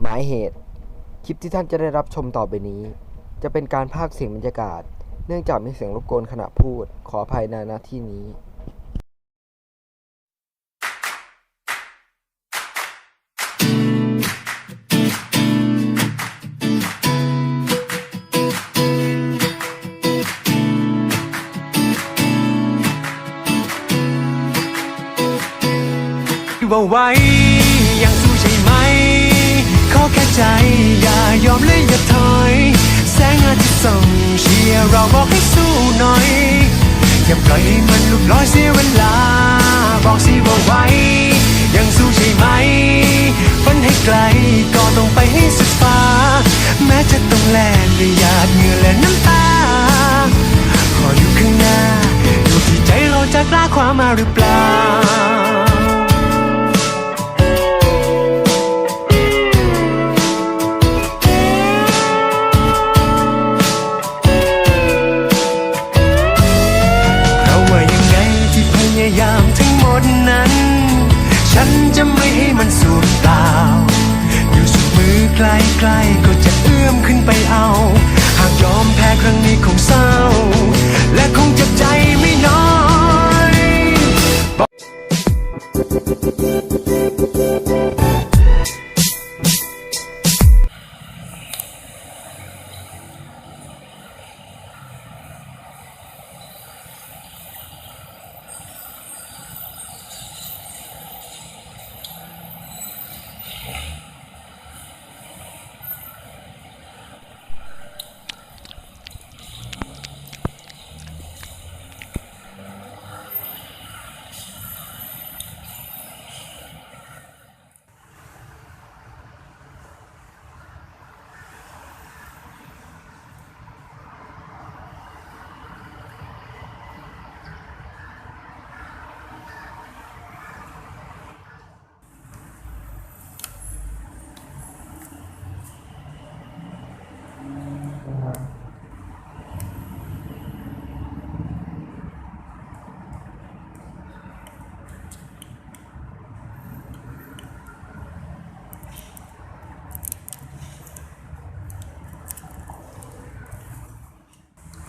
หมายเหตุ คลิปที่ท่านจะได้รับชมต่อไปนี้ จะเป็นการพากเสียงบรรยากาศ เนื่องจากมีเสียงรบกวนขณะพูด ขออภัยในหน้าที่นี้ว่าไว้ ใจ อย่ายอมและอย่าถอย แสงอาทิตย์ส่องเชียร์เราบอกให้สู้หน่อย อย่าปล่อยให้มันลุกลอยเสียเวลา บอกสิว่าไวยังสู้ใช่ไหมฝันให้ไกลก็ต้องไปให้สุดฟ้า แม้จะต้องแลกด้วยหยาดเหงื่อและน้ำตาขออยู่ข้างหน้าอยู่ที่ใจเราจะกล้าคว้ามาหรือเปล่า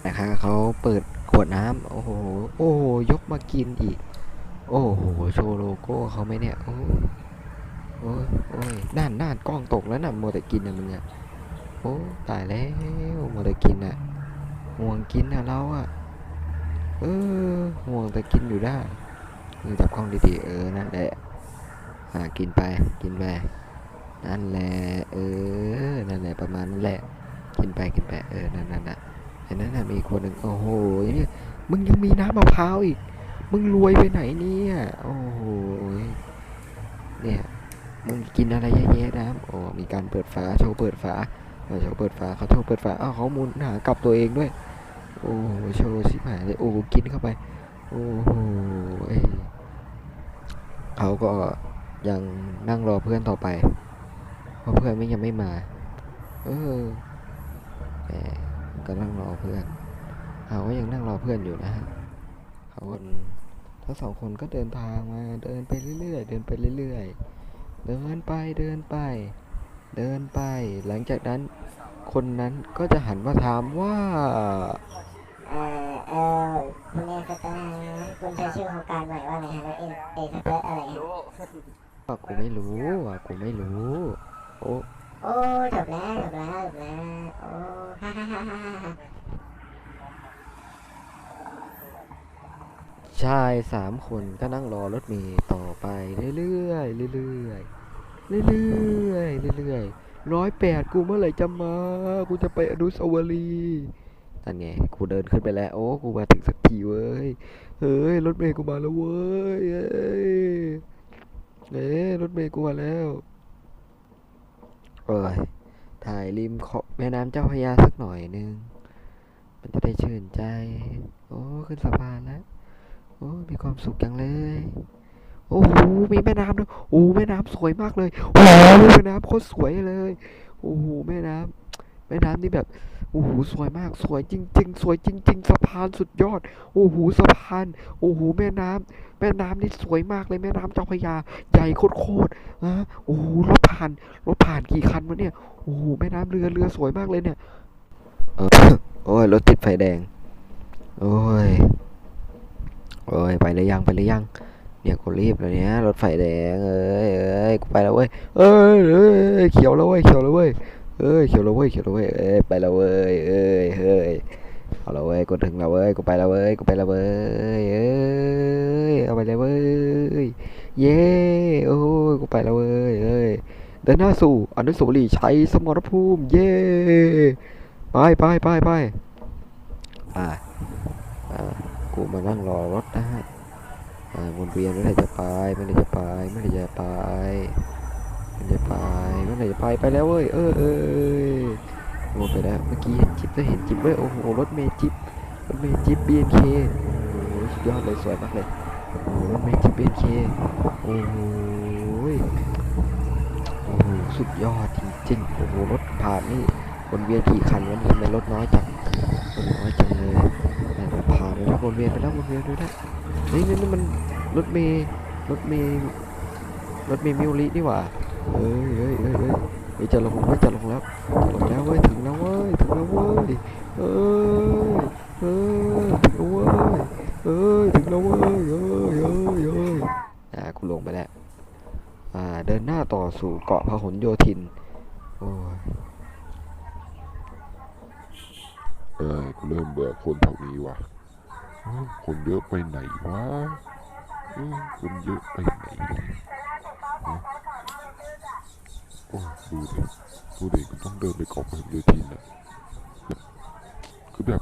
นะคะเขาเปิดขวดน้ำโอ้โหโอ้โหยกมากินอีก โอ้โหโชว์โลโก้เขาไหมเนี่ยโอ้โอ้ยโอ้ยน่านน่านกล้องตกแล้วน่ะมัวแต่กินนะมึงเนี่ยโอ้ตายแล้วโมแต่กินอะห่วงกินอะเราอะเออห่วงแต่กินอยู่ได้มือจับกล้องดีๆเออนั่นแหละอ่ากินไปกินไปนั่นแหละเออนั่นแหละประมาณนั้นแหละกินไปกินไปเออนั่นนั่นน่ะ เห็นนั้นน่ะมีคนหนึ่งโอ้โหเนี่ยมึงยังมีน้ำมะพร้าวอีก มึงรวยไปไหนเนี่ยโอ้โหเนี่ยมึงกินอะไรเยอะแยะน้ำโอ้มีการเปิดฝาโชว์เปิดฝาโชว์เปิดฝาเขาโชว์เปิดฝาอ้าวเขาหมุนหากลับตัวเองด้วย โอ้โหโชว์ชิบหายเลยโอ้กินเข้าไป โอ้โหเอ้ยเขาก็ยังนั่งรอเพื่อนต่อไปเพราะเพื่อนไม่ยังไม่มา เออ ก็นั่งรอเพื่อนเขาก็ยังนั่งรอเพื่อนอยู่นะฮะเขาคนทั้งสองคนก็เดินทางมาเดินไปเรื่อยๆเดินไปเรื่อยๆ เดินไปเดินไป เดินไป หลังจากนั้นคนนั้นก็จะหันมาถามว่าเอ่อเออคุณเอสเตอร์คุณใช้ชื่อโครงการใหม่ว่าอะไรฮะแล้วเอเอสเตอร์อะไรฮะว่ากูไม่รู้อะกูไม่รู้ โอ้ โอ้จบแล้วจบแล้วจบแล้วโอ้ฮ่าฮ่าฮ่าฮ่าชายสามคนก็นั่งรอรถเมล์ต่อไปเรื่อยๆเรื่อยๆเรื่อยๆเรื่อยๆร้อยแปดกูเมื่อไหร่จะมา กูจะไปอนุสาวรีย์นั่นไงกูเดินขึ้นไปแล้ว โอ้กูมาถึงสักทีเว้ยเฮ้ยรถเมล์กูมาแล้วเว้ยเอ้ยเอ้ยรถเมล์กูมาแล้ว เอ้ยถ่ายริมขอบแม่น้ำเจ้าพระยาสักหน่อยนึง มันจะได้ชื่นใจ โอ้ขึ้นสะพานแล้ว โอ้มีความสุขจังเลย โอ้โหมีแม่น้ำด้วยโอ้แม่น้ำสวยมากเลย โอ้แม่น้ำโคตรสวยเลย โอ้โหแม่น้ำ แม่น้ำนี่แบบโอ้โหสวยมากสวยจริง ๆ สวยจริง ๆ สะพานสุดยอด โอ้โหสะพานโอ้โหแม่น้ำแม่น้ำนี่สวยมากเลยแม่น้ำเจ้าพระยาใหญ่โคตรๆนะโอ้โหรถผ่านรถผ่านกี่คันวะเนี่ยโอ้โหแม่น้ำเรือเรือสวยมากเลยเนี่ยโอ้ยรถติดไฟแดงโอ้ยโอ้ยไปเลยยังไปเลยยังเนี่ยกูรีบเลยเนี่ยรถไฟแดงเอ้ยเอ้ยกูไปแล้วเว้ยเอ้ยเอ้ยเขียวแล้วเว้ยเขียวแล้วเว้ย เอ้ยเขียวแล้วเว้ยเขียวแล้วเว้ยเอ้ยไปแล้วเว้ยเอ้ยเฮ้ยเอาละเว้ยกูถึงแล้วเว้ยกูไปแล้วเว้ยกูไปแล้วเว้ยเอ้ยเอาไปเลยเว้ยเย้โอ้ยกูไปแล้วเว้ยเอ้ยเดินหน้าสู่อนุสาวรีย์ชัยสมรภูมิเย้ไปไปไปไปไปอ่ากูมานั่งรอรถนะฮะอ่าวนเวียนเมื่อไหรจะไปเมื่อไหรจะไปเมื่อไหรจะไป มื่อไหรจะไปมื่อไหรจะไปไปแล้วเว้ยเออเออเออโอ้ไปแล้วเมื่อกี้เห็นจิ๊บด้เห็นจิ๊บด้วยโอ้โหรถเมจิ๊บรถเมจิ๊บ BNK โอ้โหสุดยอดเลยสวยมากเลยโอ้โหรถเมจิ๊บ BNK โอ้โหโอ้โหสุดยอดจริงๆโอ้โหรถผ่านนี่วนเวียนกี่คันวันนี้ทำไมรถน้อยจังรถน้อยจังเลยแต่ผ่านไปแล้ววนเวียนไปแล้ววนเวียนไปแล้วเฮ้ยนี่นี่มันรถเมย์รถเมย์รถเมย์มิวลินี่หว่า เฮ้ยเฮ้ยเฮ้ยเฮ้ยเฮ้ยจะลงแล้วจะลงแล้วจะลงแล้วเว้ยถึงแล้วเว้ยถึงแล้วเว้ยเอ้ยเอ้ยถึงแล้วเว้ยเอ้ยถึงแล้วเว้ยเอ้ยเอ้ยเอ้ยอ่ากูลงไปแล้วอ่าเดินหน้าต่อสู่เกาะพหลโยธินโอ้ยเออกูเริ่มเบื่อคนแถวนี้ว่ะคนเยอะไปไหนวะอ้ยคนเยอะไปไหน เนี่ยฮะโอ้ยดูดิดูดิกูต้องเดินไปเกาะพหลโยธินอะคือแบบ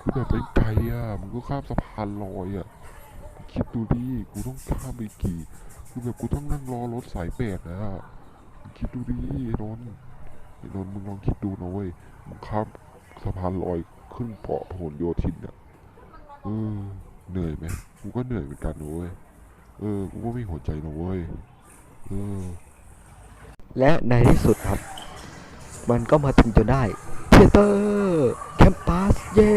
คือแบบไปไกลอะมันก็ข้ามสะพานลอยอะคิดดูดิกูต้องข้ามไปกี่คือแบบกูต้องนั่งรอรถสายแปดนะคิดดูดิไอ้นนท์ไอ้นนท์มึงลองคิดดูนะเว้ยมึงข้ามสะพานลอยขึ้นเกาะพหลโยธินอะเออเหนื่อยไหมกูก็เหนื่อยเหมือนกันนะเว้ยเออกูก็ไมีหัวใจนะเว้ยเออ และในที่สุดครับ มันก็มาถึงจนได้เทเตอร์แคมปัสเย้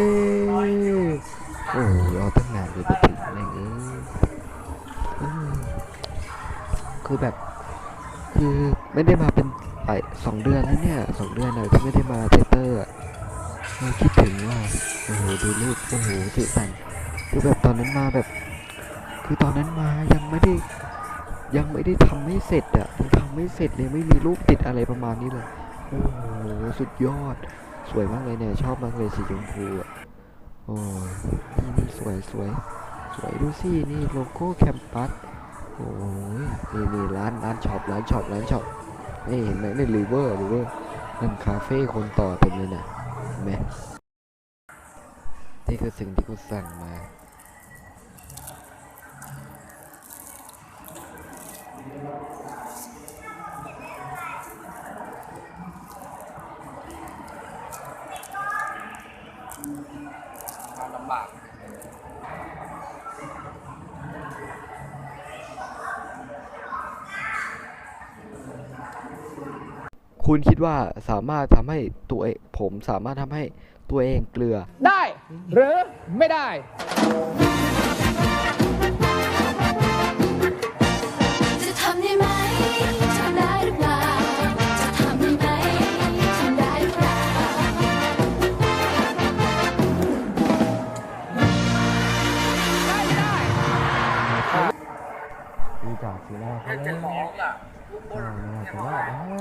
โอ้รอตั้งนานเลยไปถึงอะไรเงี้ยคือแบบ คือไม่ได้มาเป็นไอสองเดือนแล้วเนี่ยสองเดือนเลยที่ไม่ได้มาเทเตอร์อะเออคิดถึงว่าโอ้โหดูรูปโอ้โหสิสันคือแบบตอนนั้นมาแบบ คือตอนนั้นมายังไม่ได้ยังไม่ได้ทำให้เสร็จอะยังทำไม่เสร็จเลยไม่มีรูปติดอะไรประมาณนี้เลยโอ้โหสุดยอด สวยมากเลยเนี่ยชอบมากเลยสีชมพูอะโอ้ยนี่นี่สวยสวยสวยดูสินี่โลโก้แคมปัสโอ้ยนี่นี่ร้านร้านช็อปร้านช็อปร้านช็อปนี่เห็นไหมนี่รีเวอร์รีเวอร์นั่นคาเฟ่คนต่อเต็มเลยนะเห็นไหมนี่คือสิ่งที่กูสั่งมา คุณคิดว่าสามารถทำให้ตัวเองผมสามารถทำให้ตัวเองเกลือ ได้ หรือไม่ได้ จะทำได้ไหมทำได้หรือเปล่า จะทำได้ไหมทำได้หรือเปล่า ดูจากสีหน้าเขาจะร้องอะอ่าแต่ว่านะฮะร้องเลย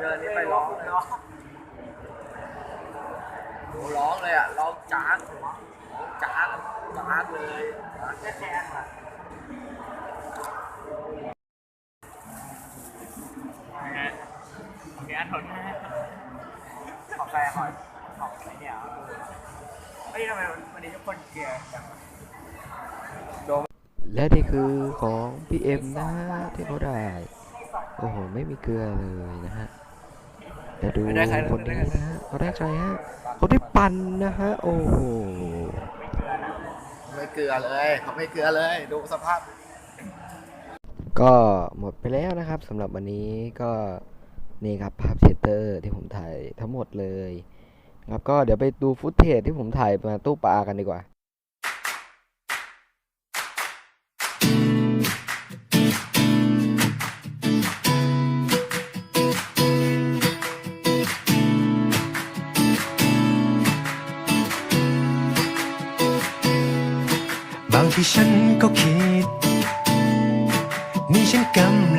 เดินนี้ไปร้องเลยโอ้ร้องเลยอะร้องจ้างร้องจ้างจ้างเลยแค่แค่อะโอเคอันทนขอแฟขอขอไอ้เนี่ยเฮ้ยทำไมวันนี้ทุกคนเกลียดจังและนี่คือของพี่เอ็มนะที่เขาได้ โอ้โห ไม่มีเกลือเลยนะฮะ จะดูคคนนี้นะฮะเขาได้ใครฮะเขาได้ปันนะฮะโอ้โหไม่เกลือเลยเขาไม่เกลือเลย ดูสภาพ ก็หมดไปแล้วนะครับสำหรับวันนี้ก็นี่ครับภาพเทเตอร์ที่ผมถ่ายทั้งหมดเลยครับก็เดี๋ยวไปดูฟุตเทจที่ผมถ่ายมาตู้ปลากันดีกว่า ที่ฉันก็คิด นี่ฉันกำ